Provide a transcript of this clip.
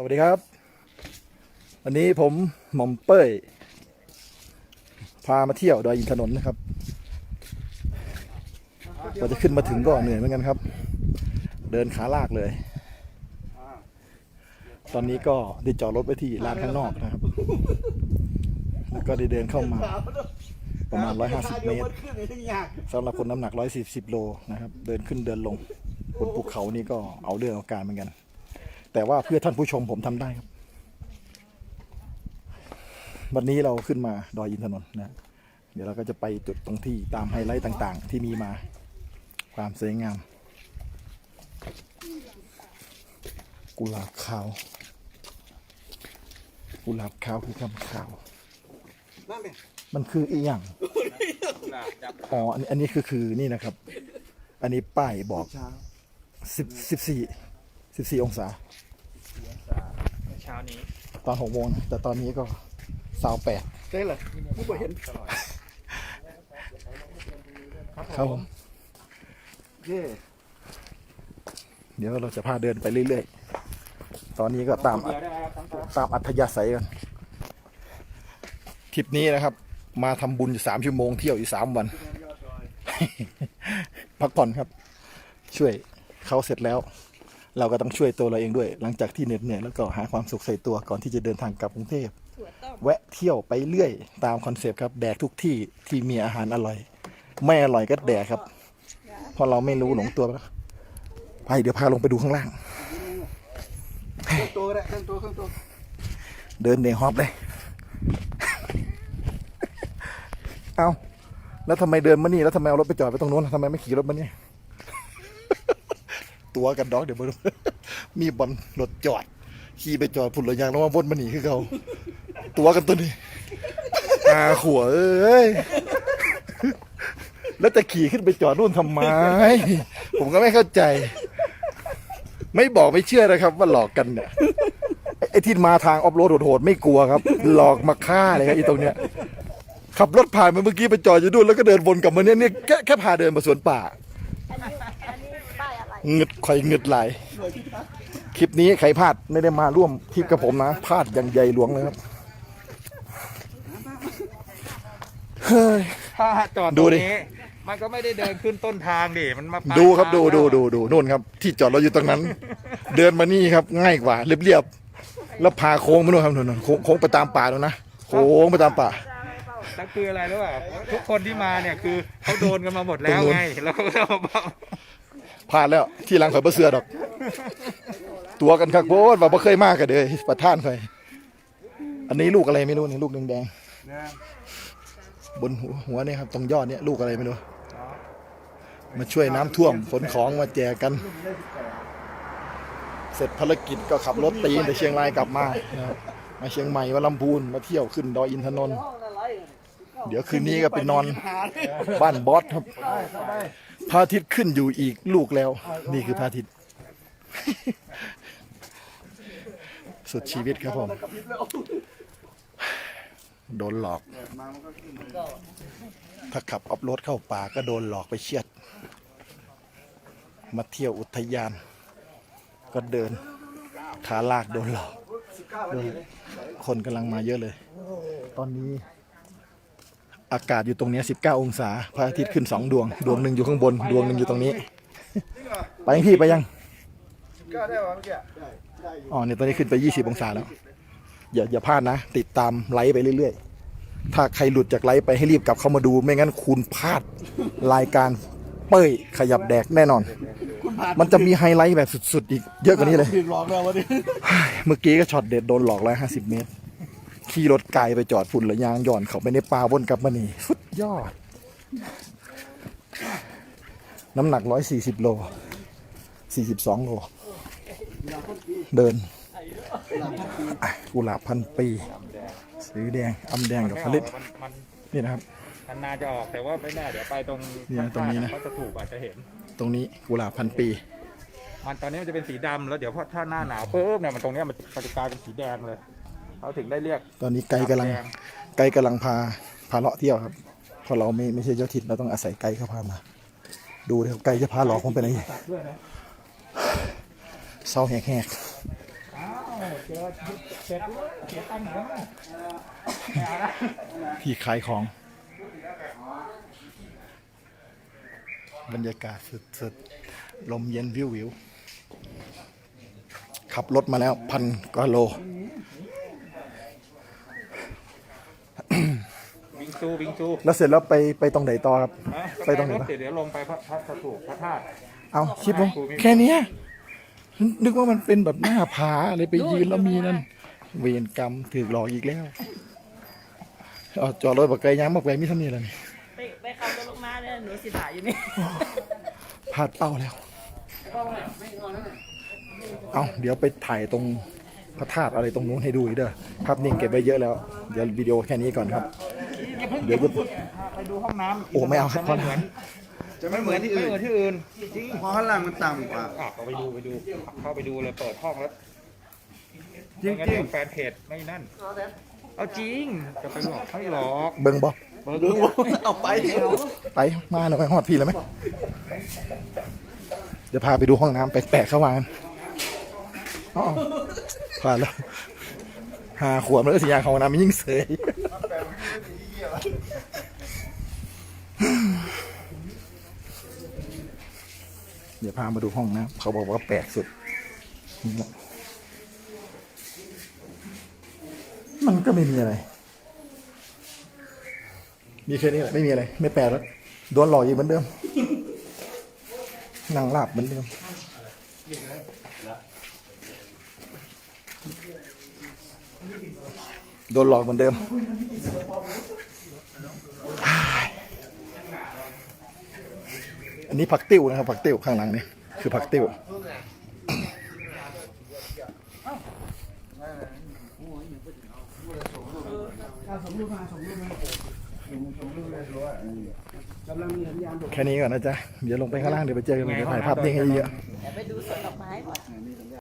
สวัสดีครับ วันนี้ผมหม่อมเป้ย พามาเที่ยวดอยอินทนนท์นะครับกว่าจะขึ้นมาถึงก็เหนื่อยเหมือนกันครับ เดินขาลากเลย ตอนนี้ก็ได้จอดรถไว้ที่ลานข้างนอกนะครับ แล้วก็ได้เดินเข้ามา ประมาณ 150 เมตรสำหรับคนน้ำหนัก 140 โลนะครับ เดินขึ้นเดินลงบนภูเขานี่ก็เอาเรื่องเอาการเหมือนกัน แต่ว่าเพื่อท่านผู้ชมผมทำได้ครับ วันนี้เราขึ้นมาดอยอินทนนท์นะเดี๋ยวเราก็จะไปจุดตรงที่ตามไฮไลท์ต่างๆ ที่มีมาความสวยงาม กุหลาบขาว กุหลาบขาวคือคำขาว มันคืออีหยังอ๋ออันอันนี้คือคือนี่นะครับ อันนี้ป้ายบอกสิบสิบสี่สิบสี่องศาเช้านี้ตอนหกโมงนะแต่ตอนนี้ก็สาวแปดใช่เหรอผู้บ่เห็นครับผมเย่เดี๋ยวเราจะพาเดินไปเรื่อยๆ ตอนนี้ก็ตามเดียวได้ไหมครับทั้งตัวตามอัธยาศัยกันทริปนี้นะครับ มาทำบุญอยู่สามชั่วโมงเที่ยวอยู่สามวัน พักผ่อนครับ ช่วยเขาเสร็จแล้ว เราก็ต้องช่วยตัวเราเองด้วย หลังจากที่เหน็ดเหนื่อยแล้วก็หาความสุขใส่ตัวก่อนที่จะเดินทางกลับกรุงเทพแวะเที่ยวไปเรื่อยตามคอนเซปต์ครับแดกทุกที่ที่มีอาหารอร่อย ไม่อร่อยก็แดกครับเพราะเราไม่รู้หลงตัวไปแล้วไปเดี๋ยวพาลงไปดูข้างล่างเครื่องตัวก็ได้เครื่องตัวเครื่องตัวเดินเดฮอปเลย เอาแล้วทำไมเดินมานี่ แล้วทำไมเอารถไปจอดไปตรงนู้นทำไมไม่ขี่รถมานี่ ตัวกันดอกเดี๋ยวมาดูมีบอลรถจอด ขี่ไปจอดพุ่นระยางแล้วมาวนมาหนีคือเขาตัวกันตัวนี้อาขัวเอ้ยแล้วจะขี่ขึ้นไปจอดนู่นทำไม ผมก็ไม่เข้าใจ ไม่บอกไม่เชื่อนะครับ ว่าหลอกกันเนี่ยไอ้ไอ้ที่มาทางออฟโรดโหดๆไม่กลัวครับ หลอกมาฆ่าเลยครับไอ้ตรงเนี้ยขับรถผ่านมาเมื่อกี้ไปจอดอยู่ด้วยแล้วก็เดินวนกลับมาเนี่ยเนี่ยแค่แค่พาเดินมาสวนป่า อันนี้อันนี้ป้ายอะไร เงึดข่อยเงึดไหลายคลิปนี้ใครพลาดไม่ได้มาร่วมทริปกับผมนะพลาดอย่างใหญ่หลวงเลยครับเฮ้ย ถ้าจอดดูตรดิงนี้มันก็ไม่ได้เดินขึ้นต้นทางดิมันมาปลายดูครับทางดูดูแล้วดูดูนู่นครับ ที่จอดรถอยู่ตรงนั้น เดินมานี่ครับง่ายกว่าเรียบๆแล้วพาโค้งมาโน่นครับนู่นๆโค้งโค้งไปตามป่าแล้วนะโค้งไปตามป่า แล้วคืออะไรรู้ป่ะทุกคนที่มาเนี่ยคือเขาโดนกันมาหมดแล้วตรงนู้นไงแล้วก็เอามา พลาดแล้วที่หลังข่อยบ่เสือดอก ตัวกันคักโพดว่าบ่เคยมากกันเลยประท่านข่อยอันนี้ลูกอะไรไม่รู้นี่ลูกแดงๆบนหัวหัวเนี่ยครับตรงยอดเนี่ยลูกอะไรไม่รู้มาช่วยน้ำท่วมขนของมาแจกกัน เสร็จภารกิจก็ขับรถตีนแต่เชียงรายกลับมานะครับมาเชียงใหม่มาลำพูนมาเที่ยวขึ้นดอยอินทนนท์เดี๋ยวคืนนี้ก็ไปนอนบ้านบอสครับ พระอาทิตย์ขึ้นอยู่อีกลูกแล้ว นี่คือพระอาทิตย์ สุดชีวิตครับผม โดนหลอก ถ้าขับออฟโรดเข้าป่าก็โดนหลอกไปเชียด มาเที่ยวอุทยาน ก็เดินขาลากโดนหลอกโดนคนกำลังมาเยอะเลย ตอนนี้ อากาศอยู่ตรงเนี้ย19 องศา พระอาทิตย์ขึ้นสองดวง ดวงหนึ่งอยู่ข้างบน ดวงหนึ่งอยู่ตรงนี้ ไปยังพี่ไปยังก็ได้วะเมื่อกี้อ๋อเนี่ยตอนนี้ขึ้นไป 20 องศาแล้ว อย่าอย่าพลาดนะ ติดตามไลฟ์ไปเรื่อย ๆ ถ้าใครหลุดจากไลฟ์ไปให้รีบกลับเข้ามาดู ไม่งั้นคุณพลาดรายการเป้ยขยับแดกแน่นอน มันจะมีไฮไลท์แบบสุด ๆ อีกเยอะกว่านี้เลยถึงหลอกแล้ววันนี้เมื่อกี้ก็ช็อตเด็ดโดนหลอกร้อยห้าสิบเมตร ขี่รถไกลไปจอดฝุ่นระยางหย่อนเขาไปในป่าวนกลับมานี่สุดยอด น้ำหนักร้อยสี่สิบโลสี่สิบสองโล เดินอะกุหลาบพันปี สีแดงอำแดงกับผลิตมันมันนี่นะครับมันนาจะออกแต่ว่าไม่แน่เดี๋ยวไปตรงเนี่ยตรงนี้นะเขาจะถูกอาจจะเห็น ตรงนี้กุหลาบพันปี มันตอนนี้มันจะเป็นสีดำแล้วเดี๋ยวพอถ้าหน้าหนาวปุ๊บเนี่ยมันตรงเนี้ยมันมันจะกลายเป็นสีแดงเลย เขาถึงได้เรียกตอนนี้ไกด์กำลังแดงไกด์กำลังพาพาเลาะเที่ยวครับเพราะเราไม่ไม่ใช่เจ้าถิ่นเราต้องอาศัยไกด์เขาพามา ดูเลยครับไกด์จะพาหลอกผมไปไหนเศร้าแหกๆเจอเสร็จเสียตังค์เหรอที่ขายของ บรรยากาศสุดๆ ลมเย็นวิววิวๆขับรถมาแล้วพันกว่าโล วิงซูวิงซูแล้วเสร็จแล้วไปไปตรงไหนต่อครับ นะไปตรงไหนรถปะเสร็จเดี๋ยวลงไปพระพระสถูปพระธาตุ เอาคิดว่าแค่เนี้ยนึกว่ามันเป็นแบบหน้าผาอะไรไปยืนแล้วมีนั่น เวรกรรมถือหลอกอีกแล้วเอาจอดรถบอกไกลย้ำบอกไกลมีเท่านี้แล้วนี่ไปไปขับรถลงมาเนี่ยหนูสิถ่ายอยู่นี่ พลาดเป้าแล้ว เอาเดี๋ยวไปถ่ายตรงพระธาตุอะไรตรงนู้นให้ดูอีกเด้อภาพนิ่งเก็บไว้เยอะแล้ว เดี๋ยววิดีโอแค่นี้ก่อนครับ เดี๋ยวจะไปดูห้องน้ำโอ้ไม่เอาครับจะไม่เหมือนจะไม่เหมือนที่ไม่อื่นเหมือนที่อื่นจริงเพราะข้างล่างมันต่ำกว่าอะก็ไปดูไปดูเข้าไปดูเลยเปิดห้องแล้วจริงไม่งั้นจริงเดี๋ยวแฟนเพจไม่นั่นเอาจริงจะไปหลอกไม่หลอกเบิ้งบอเบิร์ดูเอาไปไปมาหน่อยหอดพี่แล้วไหมเดี๋ยวพาไปดูห้องน้ำแปลกๆเข้าวากันอ๋อผ่านแล้วหาขวบแล้วสิยางของน้ำมันยิ่งเสย เดี๋ยวพามาดูห้องน้ำเขาบอกว่าแปลกสุด มันก็ไม่มีอะไร มีแค่นี้แหละ ไม่มีอะไร ไม่แปลกแล้วโดนหลอกอีกเหมือนเดิม นั่งลาบเหมือนเดิม โดนหลอกเหมือนเดิม อันนี้ผักติ้วนะครับ ผักติ้วข้างหลังนี่คือผักติ้วแค่นี้ก่อนนะจ๊ะ เดี๋ยวลงไปข้างล่างเดี๋ยวไปเจอกันใหม่เดี๋ยวถ่ายภาพนิ่งให้เยอะ เดี๋ยวไปดูสวนดอกไม้ก่อน